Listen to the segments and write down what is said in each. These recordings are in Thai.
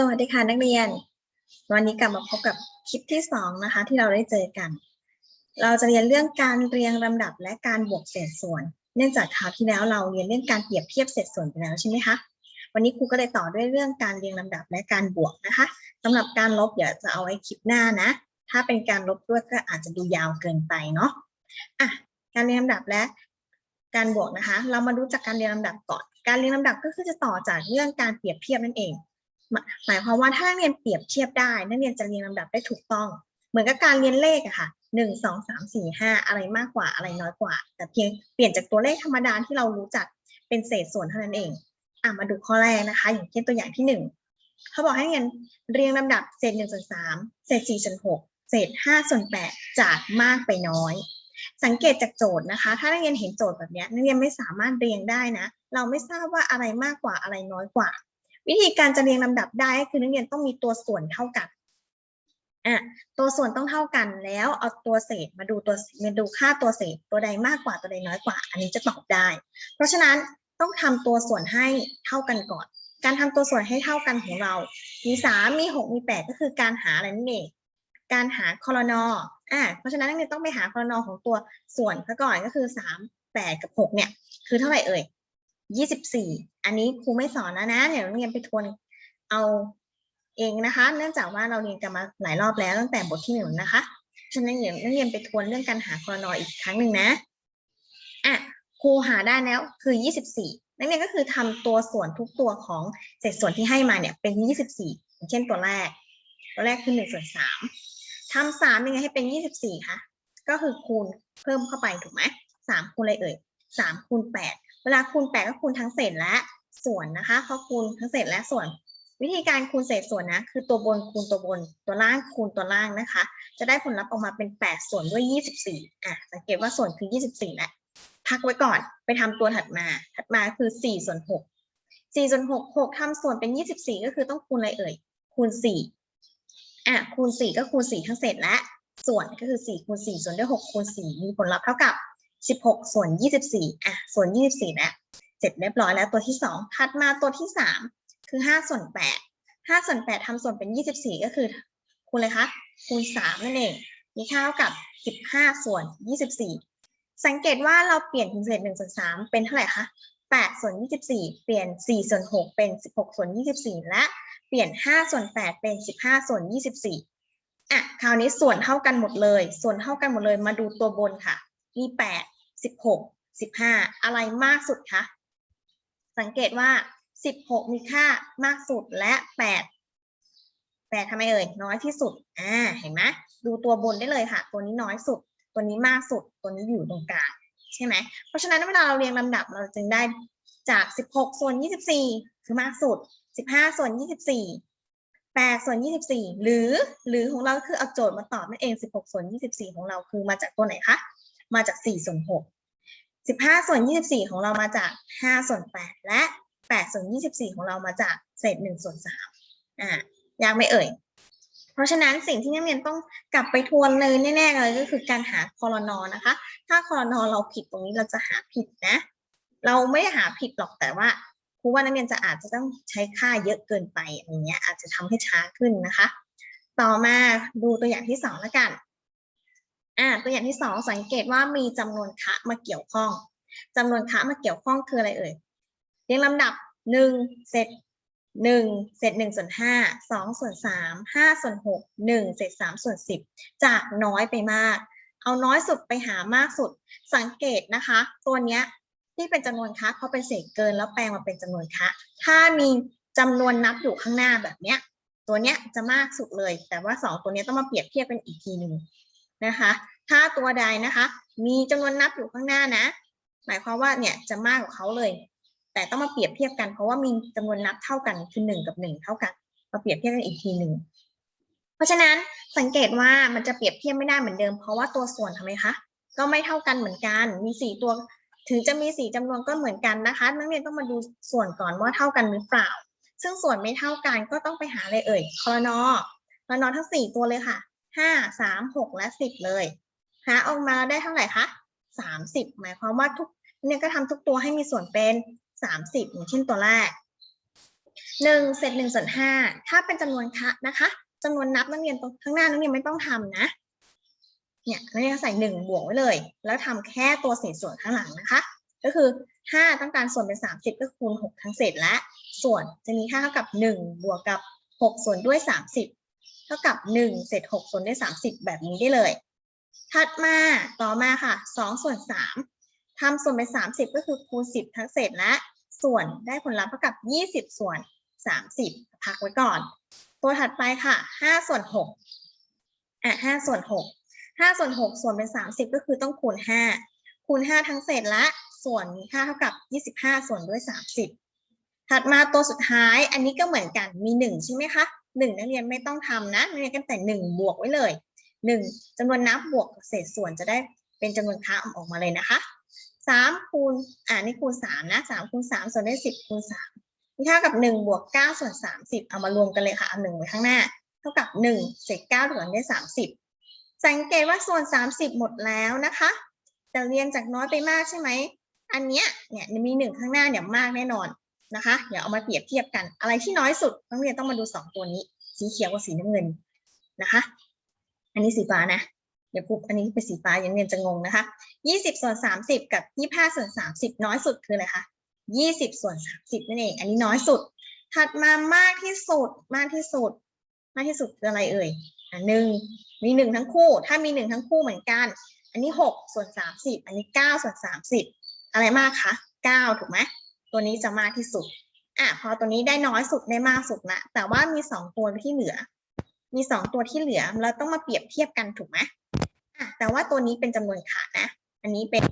สวัสดีค่ะนักเรียน วันนี้กลับมาพบกับคลิปที่สองนะคะที่เราได้เจอกัน เราจะเรียนเรื่องการเรียงลำดับและการบวกเศษส่วน เนื่องจากคราวที่แล้วเราเรียนเรื่องการเปรียบเทียบเศษส่วนไปแล้วใช่ไหมคะวันนี้ครูก็เลยต่อด้วยเรื่องการเรียงลำดับและการบวกนะคะสำหรับการลบเดี๋ยวจะเอาไว้คลิปหน้านะ ถ้าเป็นการลบด้วยก็อาจจะดูยาวเกินไปเนาะอะการเรียงลำดับและการบวกนะคะ เรามารู้จักการเรียงลำดับก่อน การเรียงลำดับก็คือจะต่อจากเรื่องการเปรียบเทียบนั่นเอง หมายความว่าถ้านักเรียนเปรียบเทียบได้ นักเรียนจะเรียงลำดับได้ถูกต้อง เหมือนกับการเรียนเลขอะค่ะหนึ่งสองสามสี่ห้าอะไรมากกว่าอะไรน้อยกว่า แต่เพียงเปลี่ยนจากตัวเลขธรรมดาที่เรารู้จักเป็นเศษส่วนเท่านั้นเองอะมาดูข้อแรกนะคะ อย่างเช่นตัวอย่างที่หนึ่งเขาบอกให้นักเรียนเรียงลำดับเศษหนึ่งส่วนสามเศษสี่ส่วนหกเศษห้าส่วนแปดจากมากไปน้อย สังเกตจากโจทย์นะคะ ถ้านักเรียนเห็นโจทย์แบบนี้นักเรียนไม่สามารถเรียงได้นะ เราไม่ทราบว่าอะไรมากกว่าอะไรน้อยกว่า วิธีการจะเรียงลำดับได้ก็คือนักเรียนต้องมีตัวส่วนเท่ากันอะตัวส่วนต้องเท่ากันแล้วเอาตัวเศษมาดูตัวมาดูค่าตัวเศษ ตัวใดมากกว่าตัวใดน้อยกว่า อันนี้จะตอบได้ เพราะฉะนั้นต้องทำตัวส่วนให้เท่ากันก่อน การทำตัวส่วนให้เท่ากันของเรา มีสามมีหกมีแปดก็คือการหาอะไรนั่นเองการหาคอรนออะเพราะฉะนั้นนักเรียนต้องไปหาคอรนอของตัวส่วนซะก่อนก็คือสามแปดกับหกเนี่ย คือเท่าไหร่เอ่ย ยี่สิบสี่อันนี้ครูไม่สอนแล้วนะเดี๋ยวนักเรียนไปทวนเอาเองนะคะ เนื่องจากว่าเราเรียนกันมาหลายรอบแล้วตั้งแต่บทที่หนึ่งนะคะฉะนั้นเดี๋ยวนักเรียนไปทวนเรื่องการหาคอรนออีกครั้งหนึ่งนะอะครูหาได้แล้วคือยี่สิบสี่นักเรียนก็คือทำตัวส่วนทุกตัวของเศษส่วนที่ให้มาเนี่ยเป็นยี่สิบสี่เช่นตัวแรก ตัวแรกคือหนึ่งส่วนสามทำสามยังไงให้เป็นยี่สิบสี่คะก็คือคูณเพิ่มเข้าไปถูกไหมสามคูณอะไรเอ่ยสามคูณแปด วลาคูณแปดก็คูณทั้งเศษและส่วนนะคะเพราคูณทั้งเศษและส่วน วิธีการคูณเศษส่วนนะคือตัวบนคูณตัวบน ตัวล่างคูณตัวล่างนะคะ จะได้ผลลัพธ์ออกมาเป็นแปดส่วนด้วยยี่สิบสี่อะสังเกตว่าส่วนคือยี่สิบสี่แหละพักไว้ก่อนไปทำตัวถัดมา ถัดมาคือสี่ส่วนหกสี่ส่วนหกหกทำส่วนเป็นยี่สิบสี่ก็คือต้องคูณอะไรเอ่ย คูณสี่อะคูณสี่ก็คูณสี่ทั้งเศษและส่วนก็คือสี่คูณสี่ส่วนด้วยหกคูณสี่มีผลลัพธ์เท่ากับ สิบหกส่วนยี่สิบสี่อะส่วนยี่สิบสี่แล้วเสร็จเรียบร้อยแล้วตัวที่สองถัดมาตัวที่สามคือห้าส่วนแปดห้าส่วนแปดทำส่วนเป็นยี่สิบสี่ก็คือคูณเลยคะคูณสามนั่นเองมีค่าเท่ากับสิบห้าส่วนยี่สิบสี่สังเกตว่าเราเปลี่ยนถึงเศษหนึ่งส่วนสามเป็นเท่าไหร่คะแปดส่วนยี่สิบสี่เปลี่ยนสี่ส่วนหกเป็นสิบหกส่วนยี่สิบสี่และเปลี่ยนห้าส่วนแปดเป็นสิบห้าส่วนยี่สิบสี่อะคราวนี้ส่วนเท่ากันหมดเลย ส่วนเท่ากันหมดเลยมาดูตัวบนค่ะ มีแปดสิบหกสิบห้าอะไรมากสุดคะ สังเกตว่าสิบหกมีค่ามากสุดและแปดแปดทำไมเอ่ยน้อยที่สุด อ่า เห็นไหมดูตัวบนได้เลยค่ะ ตัวนี้น้อยสุด ตัวนี้มากสุด ตัวนี้อยู่ตรงกลางใช่ไหม เพราะฉะนั้นเวลาเราเรียงลำดับเราจึงได้จากสิบหกส่วนยี่สิบสี่คือมากสุดสิบห้าส่วนยี่สิบสี่แปดส่วนยี่สิบสี่หรือ หรือของเราคือเอาโจทย์มาตอบนั่นเองสิบหกส่วนยี่สิบสี่ของเราคือมาจากตัวไหนคะ มาจาก4ส่วน6 15 ส่วน 24 ของเรามาจาก 5 ส่วน 8 และ 8 ส่วน 24 ของเรามาจากเศษ1ส่วน3อ่ายากไม่เอ่ย เพราะฉะนั้นสิ่งที่นักเรียนต้องกลับไปทวนเลยแน่ๆเลยก็คือการหาคอรนอนะคะ ถ้าคอรนอเราผิดตรงนี้เราจะหาผิดนะ เราไม่หาผิดหรอกแต่ว่าครูว่านักเรียนจะอาจจะต้องใช้ค่าเยอะเกินไปอย่างเงี้ยอาจจะทำให้ช้าขึ้นนะคะ ต่อมาดูตัวอย่างที่สองแล้วกัน อ่าตัวอย่างที่สองสังเกตว่ามีจำนวนคะมาเกี่ยวข้องจำนวนคะมาเกี่ยวข้องคืออะไรเอ่ยเรียงลำดับหนึ่งเศษหนึ่งเศษหนึ่งส่วนห้าสองส่วนสามห้าส่วนหกหนึ่งเศษสามส่วนสิบจากน้อยไปมาก เอาน้อยสุดไปหามากสุด สังเกตนะคะ ตัวเนี้ยที่เป็นจำนวนคะเพราะเป็นเศษเกินแล้วแปลงมาเป็นจำนวนคะถ้ามีจำนวนนับอยู่ข้างหน้าแบบเนี้ย ตัวเนี้ยจะมากสุดเลย แต่ว่าสองตัวเนี้ยต้องมาเปรียบเทียบกันอีกทีหนึ่ง นะคะ ถ้าตัวใดนะคะ มีจำนวนนับอยู่ข้างหน้านะ หมายความว่าเนี่ยจะมากกว่าเขาเลย แต่ต้องมาเปรียบเทียบกันเพราะว่ามีจำนวนนับเท่ากันคือหนึ่งกับหนึ่งเท่ากัน มาเปรียบเทียบกันอีกทีหนึ่งเพราะฉะนั้นสังเกตว่ามันจะเปรียบเทียบไม่ได้เหมือนเดิมเพราะว่าตัวส่วนทำไมคะก็ไม่เท่ากันเหมือนกัน มีสี่ตัว ถึงจะมีสี่จำนวนก็เหมือนกันนะคะ นักเรียนต้องมาดูส่วนก่อนว่าเท่ากันหรือเปล่า ซึ่งส่วนไม่เท่ากันก็ต้องไปหาอะไรเอ่ยคอรนอคอรนอทั้งสี่ตัวเลยค่ะ ห้าสามหกและสิบเลยหาออกมาได้เท่าไหร่คะสามสิบหมายความว่าทุกเนี่ยก็ทำทุกตัวให้มีส่วนเป็นสามสิบอย่างเช่นตัวแรกหนึ่งเศษหนึ่งส่วนห้าถ้าเป็นจำนวนคะนะคะจำนวนนับนักเรียนตรงข้างหน้านักเรียนไม่ต้องทำนะเนี่ยนักเรียนใส่หนึ่งบวกไว้เลย แล้วทำแค่ตัวเศษส่วนข้างหลังนะคะ ก็คือห้าต้องการส่วนเป็นสามสิบก็คูณหกทั้งเศษและ ส่วนจะมีค่าเท่ากับหนึ่งบวกกับหกส่วนด้วยสามสิบ เท่ากับหนึ่งเศษหกส่วนด้วยสามสิบแบบนี้ได้เลย ถัดมาต่อมาค่ะสองส่วนสามทำส่วนเป็นสามสิบก็คือคูณสิบทั้งเศษและส่วนได้ผลลัพธ์เท่ากับยี่สิบส่วนสามสิบพักไว้ก่อน ตัวถัดไปค่ะห้าส่วนหกอะห้าส่วนหกห้าส่วนหกส่วนเป็นสามสิบก็คือต้องคูณห้าคูณห้าทั้งเศษและส่วนมีค่าเท่ากับยี่สิบห้าส่วนด้วยสามสิบถัดมาตัวสุดท้ายอันนี้ก็เหมือนกันมีหนึ่งใช่ไหมคะ หนึ่งนักเรียนไม่ต้องทำนะนักเรียนกันแต่หนึ่งบวกไว้เลยหนึ่งจำนวนนับบวกเศษส่วนจะได้เป็นจำนวนค่าออกมาเลยนะคะสามคูณอ่านี่คูณสามนะสามคูณสามส่วนได้สิบคูณสามมีเท่ากับหนึ่งบวกเก้าส่วนสามสิบเอามารวมกันเลยค่ะเอาหนึ่งไว้ข้างหน้า เท่ากับหนึ่งเศษเก้าส่วนได้สามสิบสังเกตว่าส่วนสามสิบหมดแล้วนะคะแต่เรียนจากน้อยไปมากใช่ไหมอันเนี้ยเนี่ยมีหนึ่งข้างหน้าเนี่ยมากแน่นอน นะคะเดี๋ยวเอามาเปรียบเทียบกัน อะไรที่น้อยสุดนักเรียนต้องมาดูสองตัวนี้ สีเขียวกับสีน้ำเงินนะคะ อันนี้สีฟ้านะเดี๋ยวปุ๊บอันนี้เป็นสีฟ้าอย่างเรียนจะงงนะคะยี่สิบส่วนสามสิบกับยี่ห้าส่วนสามสิบน้อยสุดคืออะไรคะยี่สิบส่วนสามสิบนั่นเอง อันนี้น้อยสุด ถัดมามากที่สุดมากที่สุด มากที่สุดคืออะไรเอ่ยอะหนึ่งมีหนึ่งทั้งคู่ ถ้ามีหนึ่งทั้งคู่เหมือนกัน อันนี้หกส่วนสามสิบอันนี้เก้าส่วนสามสิบอะไรมากคะเก้าถูกไหม ตัวนี้จะมากที่สุด อะพอตัวนี้ได้น้อยสุดได้มากสุดละแต่ว่ามีสองตัวที่เหลือ มีสองตัวที่เหลือเราต้องมาเปรียบเทียบกันถูกไหมอะแต่ว่าตัวนี้เป็นจำนวนขานะ อันนี้เป็น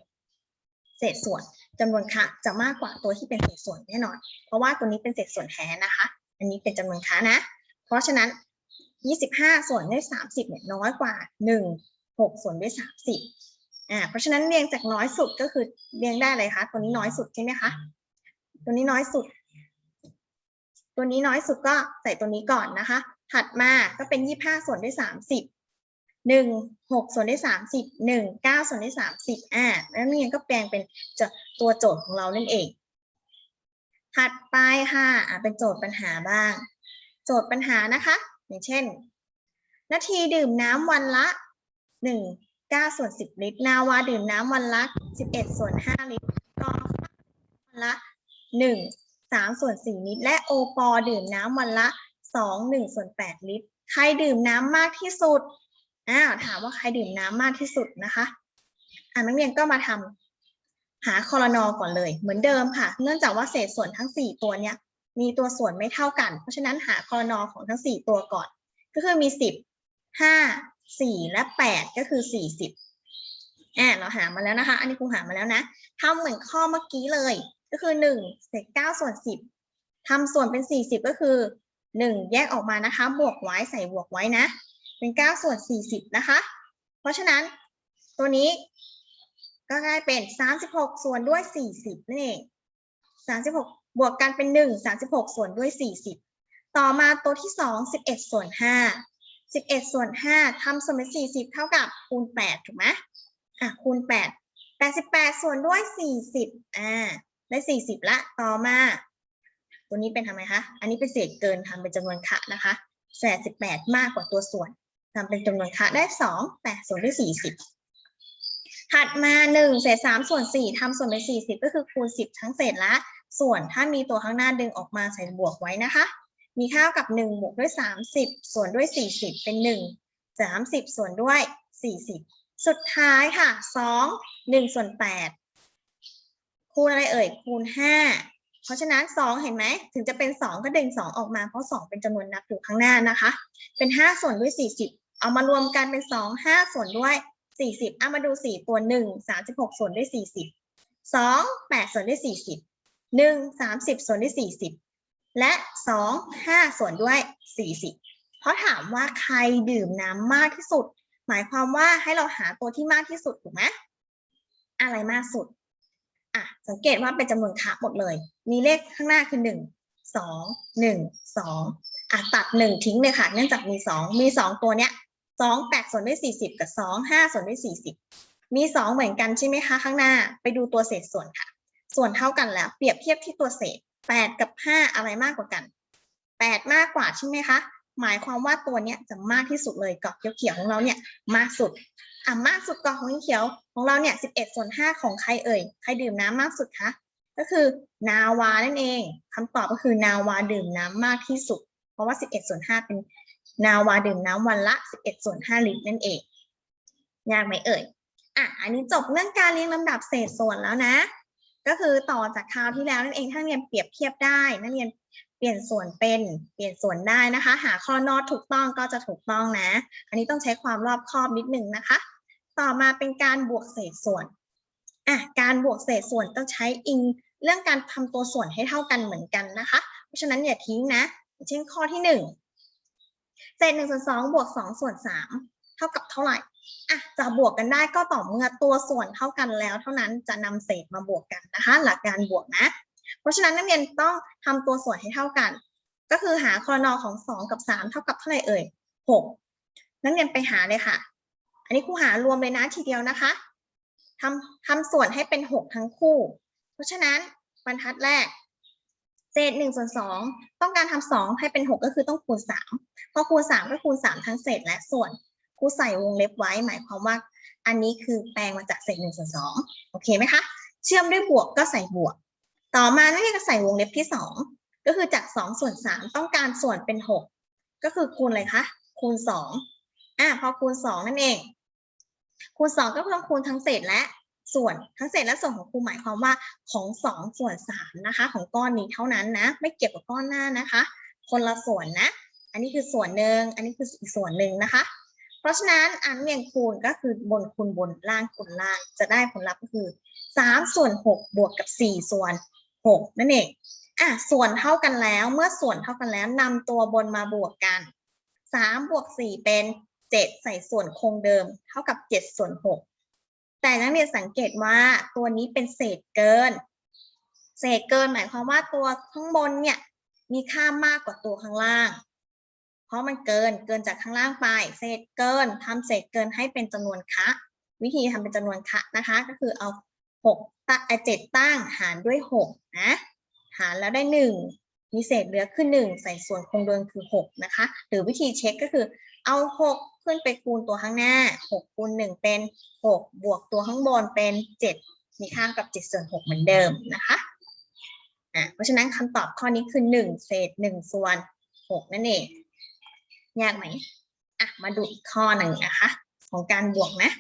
เศษส่วนจำนวนคะจะมากกว่าตัวที่เป็นเศษส่วนแน่นอน เพราะว่าตัวนี้เป็นเศษส่วนแท้นะคะ อันนี้เป็นจำนวนคะนะ เพราะฉะนั้น 25 ส่วนด้วย 30เนี่ยน้อยกว่า 1 6 ส่วนด้วย 30อ่าเพราะฉะนั้นเรียงจากน้อยสุดก็คือเรียงได้เลยคะตัวนี้น้อยสุดใช่ไหมคะ ตัวนี้น้อยสุด ตัวนี้น้อยสุดก็ใส่ตัวนี้ก่อนนะคะ ถัดมาก็เป็น25ส่วนด้วย30หนึ่งหกส่วนด้สามสิบหนึ่งเก้าส่วนด้สามสิบอ่าแล้วนี่ก็แปลงเป็นจะตัวโจทย์ของเรานั่นเอง ถัดไปค่ะอ่าเป็นโจทย์ปัญหาบ้าง โจทย์ปัญหานะคะ อย่างเช่น นาทีดื่มน้ำวันละหนึ่งเก้าส่วนสิบลิตร นาวาดื่มน้ำวันละสิบเอ็ดส่วนห้าลิตรกอวันละ หนึ่งสามส่วนสี่ลิตร และโอปอดื่มน้ำวันละสองหนึ่งส่วนแปดลิตร ใครดื่มน้ำมากที่สุดอ้าวถามว่าใครดื่มน้ำมากที่สุดนะคะอ่านักเรียนก็มาทำหาคอรนอก่อนเลย เหมือนเดิมค่ะ เนื่องจากว่าเศษส่วนทั้ง 4 ตัวเนี้ยมีตัวส่วนไม่เท่ากัน เพราะฉะนั้นหาคอรนอของทั้ง 4 ตัวก่อน ก็คือมี 10 5 4 และ 8 ก็คือ 40อ่าเราหามาแล้วนะคะ อันนี้ครูหามาแล้วนะทำเหมือนข้อเมื่อกี้เลย ก็คือ1เศษ9ส่วน 10ทำส่วนเป็น 40 ก็คือ 1 แยกออกมานะคะ บวกไว้ใส่บวกไว้นะ เป็น 9 ส่วน 40 นะคะ เพราะฉะนั้นตัวนี้ก็กลายเป็น 36 ส่วนด้วย 40 นั่นเอง36 บวกกันเป็น 1 36 ส่วนด้วย 40 ต่อมาตัวที่ 2 11 ส่วน 5 11 ส่วน 5ทำส่วนเป็น 40 เท่ากับคูณ 8 ถูกไหมอะคูณ 8 88 ส่วนด้วย 40 อ่า ได้40ละต่อมาตัวนี้เป็นทำไมคะ อันนี้เป็นเศษเกินทำเป็นจำนวนคะนะคะแปดส18มากกว่าตัวส่วนทำเป็นจำนวนคะได้สองแปดส่วนด้วยสี่สิบถัดมาหนึ่งเศษสามส่วนสี่ทำส่วนเป็นสี่สิบก็คือคูณสิบทั้งเศษละ ส่วนถ้ามีตัวข้างหน้าดึงออกมาใส่บวกไว้นะคะ มีค่าเท่ากับหนึ่งบวกด้วยสามสิบส่วนด้วยสี่สิบเป็นหนึ่งสามสิบส่วนด้วยสี่สิบสุดท้ายค่ะสองหนึ่งส่วนแปด คูณอะไรเอ่ยคูณห้าเพราะฉะนั้นสองเห็นไหมถึงจะเป็นสองก็ดึงสองออกมาเพราะสองเป็นจำนวนนับอยู่ข้างหน้านะคะ เป็นห้าส่วนด้วยสี่สิบเอามารวมกันเป็นสองห้าส่วนด้วยสี่สิบเอามาดูสี่ตัวหนึ่งสามสิบหกส่วนด้วยสี่สิบสองแปดส่วนด้วยสี่สิบหนึ่งสามสิบส่วนด้วยสี่สิบและสองห้าส่วนด้วยสี่สิบเพราะถามว่าใครดื่มน้ำมากที่สุด หมายความว่าให้เราหาตัวที่มากที่สุดถูกไหมอะไรมากสุด อะสังเกตว่าเป็นจำนวนคะหมดเลย มีเลขข้างหน้าคือหนึ่งสองหนึ่งสองอะตัดหนึ่งทิ้งเลยค่ะเนื่องจากมีสองมีสองตัวเนี้ยสองแปดส่วนด้วยสี่สิบกับสองห้าส่วนด้วยสี่สิบมีสองเหมือนกันใช่ไหมคะข้างหน้าไปดูตัวเศษส่วนค่ะ ส่วนเท่ากันแล้ว เปรียบเทียบที่ตัวเศษแปดกับห้าอะไรมากกว่ากันแปดมากกว่าใช่ไหมคะ หมายความว่าตัวเนี้ยจะมากที่สุดเลยเกาะเขียวๆของเราเนี่ยมากสุดอะมากสุดเกาะของเขียวของเราเนี่ยสิบเอ็ดส่วนห้าของใครเอ่ยใครดื่มน้ำมากสุดคะก็คือนาวานั่นเองคำตอบก็คือนาวาดื่มน้ำมากที่สุด เพราะว่าสิบเอ็ดส่วนห้าเป็นนาวาดื่มน้ำวันละสิบเอ็ดส่วนห้าลิตรนั่นเองยากไหมเอ่ยอะอันนี้จบเรื่องการเรียงลำดับเศษส่วนแล้วนะ ก็คือต่อจากคราวที่แล้วนั่นเองถ้าเรียนเปรียบเทียบได้นักเรียน เปลี่ยนส่วนเป็น เปลี่ยนส่วนได้นะคะ หาข้อนอถูกต้องก็จะถูกต้องนะ อันนี้ต้องใช้ความรอบคอบนิดนึงนะคะ ต่อมาเป็นการบวกเศษส่วนอะการบวกเศษส่วนต้องใช้อิงเรื่องการทำตัวส่วนให้เท่ากันเหมือนกันนะคะ เพราะฉะนั้นอย่าทิ้งนะ เช่นข้อที่หนึ่งเศษหนึ่งส่วนสองบวกสองส่วนสามเท่ากับเท่าไหร่อะจะบวกกันได้ก็ต่อเมื่อตัวส่วนเท่ากันแล้ว เท่านั้นจะนำเศษมาบวกกันนะคะ หลักการบวกนะ เพราะฉะนั้นนักเรียนต้องทำตัวส่วนให้เท่ากัน ก็คือหาคอนอของสองกับสามเท่ากับเท่าไหร่เอ่ยหกนักเรียนไปหาเลยค่ะ อันนี้ครูหารวมเลยนะทีเดียวนะคะทำทำส่วนให้เป็นหกทั้งคู่ เพราะฉะนั้นบรรทัดแรกเศษหนึ่งส่วนสองต้องการทำสองให้เป็นหกก็คือต้องคูณสามพอคูณสามก็คูณสามทั้งเศษและส่วนครูใส่วงเล็บไว้หมายความว่า อันนี้คือแปลงมาจากเศษหนึ่งส่วนสองโอเคไหมคะ เชื่อมด้วยบวกก็ใส่บวก ต่อมานักเรียนก็ใส่วงเล็บที่สองก็คือจากสองส่วนสามต้องการส่วนเป็นหกก็คือคูณอะไรคะคูณสองอะพอคูณสองนั่นเอง คูณสองก็ต้องคูณทั้งเศษและส่วนทั้งเศษและส่วนของครูหมายความว่าของสองส่วนสามนะคะ ของก้อนนี้เท่านั้นนะ ไม่เกี่ยวกับก้อนหน้านะคะ คนละส่วนนะ อันนี้คือส่วนหนึ่งอันนี้คืออีกส่วนหนึ่งนะคะ เพราะฉะนั้นอันเรียงคูณก็คือบนคูณบนล่างคูณล่าง จะได้ผลลัพธ์ก็คือสามส่วนหกบวกกับสี่ส่วน หกนั่นเอง อะส่วนเท่ากันแล้ว เมื่อส่วนเท่ากันแล้วนำตัวบนมาบวกกันสามบวกสี่เป็นเจ็ดใส่ส่วนคงเดิม เท่ากับเจ็ดส่วนหกแต่นักเรียนสังเกตว่าตัวนี้เป็นเศษเกิน เศษเกินหมายความว่าตัวข้างบนเนี่ยมีค่ามากกว่าตัวข้างล่าง เพราะมันเกินเกินจากข้างล่างไป เศษเกินทำเศษเกินให้เป็นจำนวนคะ วิธีทำเป็นจำนวนคะนะคะ ก็คือเอา หกตั้งเจ็ดตั้งหารด้วยหกนะหารแล้วได้หนึ่งมีเศษเหลือขึ้นหนึ่งใส่ส่วนคงเดิมคือหกนะคะ หรือวิธีเช็คก็คือเอาหกขึ้นไปคูณตัวข้างหน้าหกคูณหนึ่งเป็นหกบวกตัวข้างบนเป็นเจ็ดมีค่ากับเจ็ดส่วนหกเหมือนเดิมนะคะอะเพราะฉะนั้นคำตอบข้อนี้คือหนึ่งเศษหนึ่งส่วนหกนั่นเองยากไหมอะมาดูอีกข้อหนึ่งนะคะ ของการบวกนะ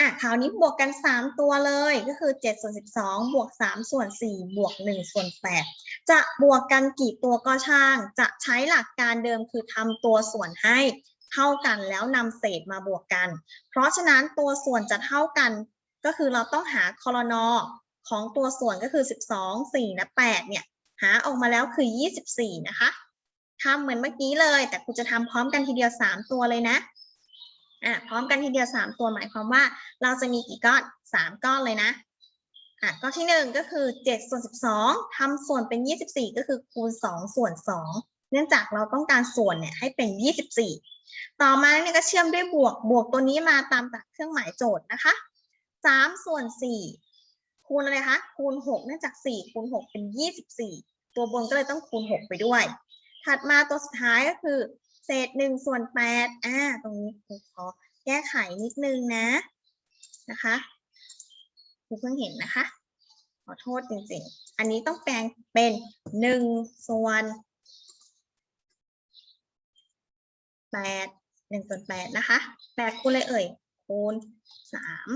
อะคราวนี้บวกกัน 3 ตัวเลยก็คือ7ส่วน12 บวก 3 ส่วน 4 บวก 1 ส่วน 8 จะบวกกันกี่ตัวก็ช่าง จะใช้หลักการเดิมคือทำตัวส่วนให้เท่ากันแล้วนำเศษมาบวกกัน เพราะฉะนั้นตัวส่วนจะเท่ากัน ก็คือเราต้องหาคอรนอของตัวส่วนก็คือ 12 4และ8เนี่ยหาออกมาแล้วคือ 24 นะคะทำเหมือนเมื่อกี้เลย แต่ครูจะทำพร้อมกันทีเดียว 3 ตัวเลยนะ อะพร้อมกันทีเดียว 3 ตัวหมายความว่า เราจะมีกี่ก้อน 3 ก้อนเลยนะอะก้อนที่ 1 ก็คือ7ส่วน12ทำส่วนเป็น 24 ก็คือคูณ 2 ส่วน 2 เนื่องจากเราต้องการส่วนเนี่ยให้เป็น 24 ต่อมาเนี่ยก็เชื่อมด้วยบวกบวกตัวนี้มาตามจากเครื่องหมายโจทย์นะคะ 3 ส่วน 4 คูณอะไรคะคูณ 6 เนื่องจาก 4 คูณ 6 เป็น 24 ตัวบนก็เลยต้องคูณ 6 ไปด้วย ถัดมาตัวสุดท้ายก็คือ เศษหนึ่งส่วนแปดอ่า ตรงนี้ครูขอแก้ไขนิดนึงนะ นะคะครูเพิ่งเห็นนะคะ ขอโทษจริงๆ อันนี้ต้องแปลงเป็นหนึ่งส่วนแปดหนึ่งส่วนแปดนะคะแปดคูณเลยเอ่ย คูณสาม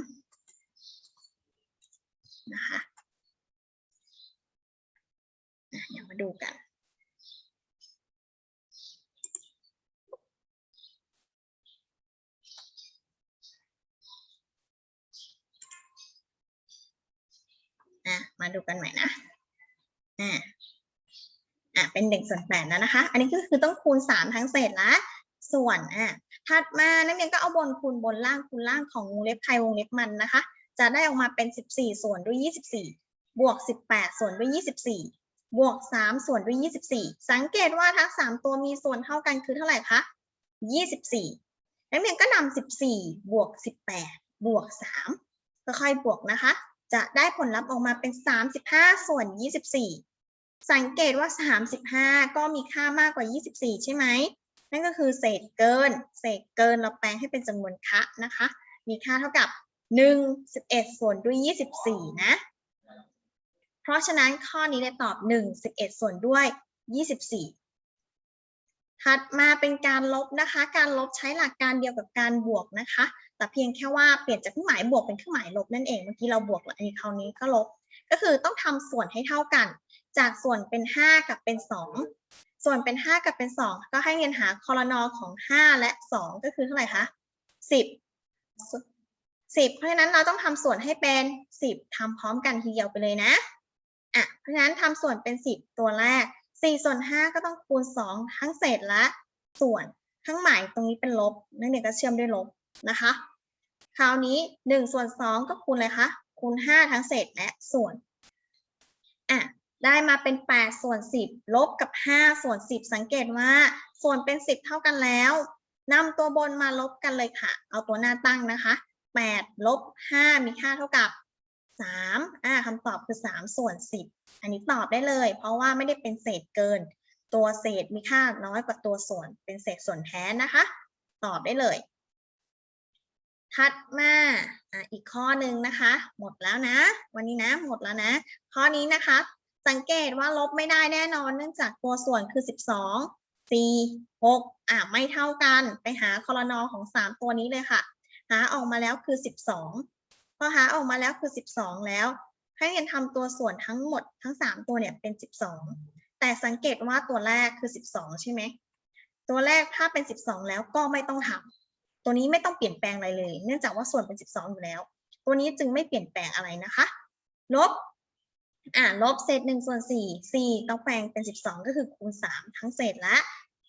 นะคะอะเดี๋ยวมาดูกัน อะมา ดูกันใหม่นะอะอะเป็นหนึ่งส่วนแปดแล้วนะคะ อันนี้ก็คือต้องคูณสามทั้งเศษละส่วนอะถัดมานักเรียนก็เอาบนคูณบนล่างคูณล่างของวงเล็บใครวงเล็บมันนะคะ จะได้ออกมาเป็นสิบสี่ส่วนด้วยยี่สิบสี่บวกสิบแปดส่วนด้วยยี่สิบสี่บวกสามส่วนด้วยยี่สิบสี่สังเกตว่าทั้งสามตัวมีส่วนเท่ากันคือเท่าไหร่คะยี่สิบสี่นักเรียนก็นำสิบสี่บวกสิบแปดบวกสามค่อยๆบวกนะคะ จะได้ผลลัพธ์ออกมาเป็น 35 ส่วน 24 สังเกตว่า 35 ก็มีค่ามากกว่า 24 ใช่ไหม นั่นก็คือเศษเกิน เศษเกินเราแปลงให้เป็นจำนวนคะนะคะ มีค่าเท่ากับ 1 11 ส่วนด้วย 24 นะ เพราะฉะนั้นข้อนี้ได้ตอบ 1 11 ส่วนด้วย 24 ถัดมาเป็นการลบนะคะ การลบใช้หลักการเดียวกับการบวกนะคะ แต่เพียงแค่ว่าเปลี่ยนจากเครื่องหมายบวกเป็นเครื่องหมายลบนั่นเอง เมื่อกี้เราบวกแล้วอันนี้คราวนี้ก็ลบ ก็คือต้องทำส่วนให้เท่ากัน จากส่วนเป็น 5 กับเป็น 2 ส่วนเป็น 5 กับเป็น 2 ก็ให้เรียนหาคอรนอของ 5 และ 2 ก็คือเท่าไหร่คะ10 10 เพราะฉะนั้นเราต้องทำส่วนให้เป็น 10ทำพร้อมกันทีเดียวไปเลยนะอะเพราะฉะนั้นทำส่วนเป็น 10 ตัวแรก 4 ส่วน 5 ก็ต้องคูณ 2 ทั้งเศษและส่วนทั้งหมายตรงนี้เป็นลบ นั่นเองก็เชื่อมด้วยลบ นะคะ คราวนี้1ส่วน2ก็คูณอะไรคะคูณ 5 ทั้งเศษและส่วนอะได้มาเป็น 8 ส่วน 10 ลบกับ 5 ส่วน 10 สังเกตว่า ส่วนเป็น 10 เท่ากันแล้วนำตัวบนมาลบกันเลยค่ะ เอาตัวหน้าตั้งนะคะ 8 ลบ 5 มีค่าเท่ากับ3อ่าคำตอบคือ 3 ส่วน 10 อันนี้ตอบได้เลย เพราะว่าไม่ได้เป็นเศษเกิน ตัวเศษมีค่าน้อยกว่าตัวส่วน เป็นเศษส่วนแท้นะคะ ตอบได้เลย ถัดมาออีกข้อหนึ่งนะคะ หมดแล้วนะ วันนี้นะหมดแล้วนะ ข้อนี้นะคะ สังเกตว่าลบไม่ได้แน่นอน เนื่องจากตัวส่วนคือ 12 4 6อะไม่เท่ากันไปหาคอรนอของ 3 ตัวนี้เลยค่ะ หาออกมาแล้วคือ 12 พอหาออกมาแล้วคือ 12 แล้ว ให้เรียนทำตัวส่วนทั้งหมดทั้ง 3 ตัวเนี่ยเป็น 12 แต่สังเกตว่าตัวแรกคือ 12 ใช่ไหมตัวแรกถ้าเป็น 12 แล้วก็ไม่ต้องทำ ตัวนี้ไม่ต้องเปลี่ยนแปลงอะไรเลย เนื่องจากว่าส่วนเป็น 12 อยู่แล้ว ตัวนี้จึงไม่เปลี่ยนแปลงอะไรนะคะ ลบ อ่าลบเศษ1ส่วน4 4ต้องแปลงเป็น 12 ก็คือคูณ 3 ทั้งเศษและ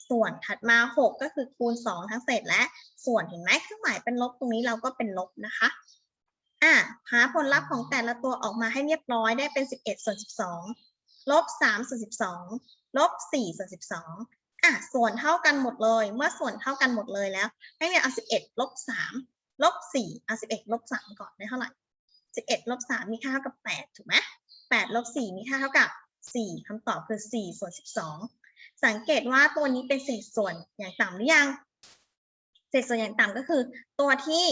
ส่วนถัดมา 6 ก็คือคูณ 2 ทั้งเศษและ ส่วนเห็นไหมเครื่องหมายเป็นลบตรงนี้เราก็เป็นลบนะคะอ่าหาผลลัพธ์ของแต่ละตัวออกมาให้เรียบร้อยได้เป็น 11ส่วน12ลบ3ส่วน12ลบ4ส่วน12 อะส่วนเท่ากันหมดเลย เมื่อส่วนเท่ากันหมดเลยแล้ว ให้เนี่ยเอา11ลบ3ลบ4เอา11ลบ3ก่อนได้เท่าไหร่11ลบ3มีค่าเท่ากับ8ถูกไหม8ลบ4มีค่าเท่ากับ4คำตอบคือ4ส่วน12สังเกตว่าตัวนี้เป็นเศษส่วนอย่างต่ำหรือยัง เศษส่วนอย่างต่ำก็คือ ตัวที่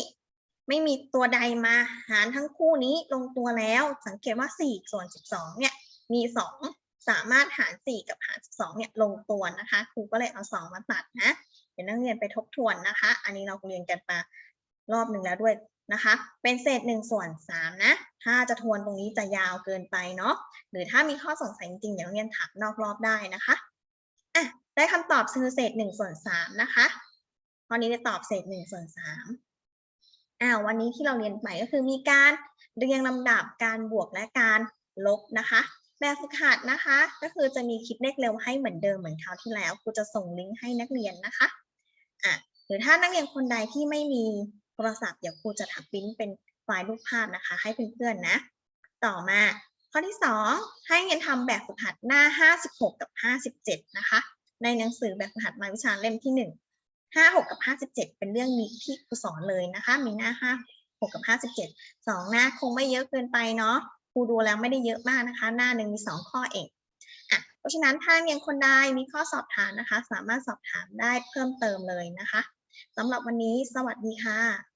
ไม่มีตัวใดมาหารทั้งคู่นี้ลงตัวแล้ว สังเกตว่า4ส่วน12เนี่ยมี2 สามารถหาร 4 กับหาร 12 เนี่ยลงตัวนะคะ ครูก็เลยเอา 2 มาตัดนะ เดี๋ยวนักเรียนไปทบทวนนะคะ อันนี้เราเรียนกันมารอบหนึ่งแล้วด้วยนะคะ เป็นเศษ 1 ส่วน 3 นะ ถ้าจะทวนตรงนี้จะยาวเกินไปเนาะ หรือถ้ามีข้อสงสัยจริงๆเดี๋ยวนักเรียนถามนอกรอบได้นะคะอะได้คำตอบคือเศษ 1 ส่วน 3 นะคะข้อนี้ได้ตอบเศษ 1 ส่วน 3อ่าวันนี้ที่เราเรียนไปก็คือมีการเรียงลำดับการบวกและการลบนะคะ แบบฝึกหัดนะคะ ก็คือจะมีคิดเลขเร็วให้เหมือนเดิมเหมือนคราวที่แล้วครูจะส่งลิงก์ให้นักเรียนนะคะอะหรือถ้านักเรียนคนใดที่ไม่มีโทรศัพท์เดี๋ยวครูจะถักลิงก์เป็นไฟล์รูปภาพนะคะ ให้เพื่อนๆนะ ต่อมาข้อที่ 2 ให้เรียนทำแบบฝึกหัดหน้า 56 กับ 57 นะคะ ในหนังสือแบบฝึกหัดรายวิชาเล่มที่ 1 56 กับ 57 เป็นเรื่องนี้ที่ครูสอนเลยนะคะ มีหน้า 5 6 กับ 57สองหน้าคงไม่เยอะเกินไปเนาะ รูดูแล้วไม่ได้เยอะมากนะคะ หน้าหนึ่งมี2ข้อเองอะเพราะฉะนั้นถ้าเรียนคนใดมีข้อสอบถามนะคะ สามารถสอบถามได้เพิ่มเติมเลยนะคะสำหรับวันนี้สวัสดีค่ะ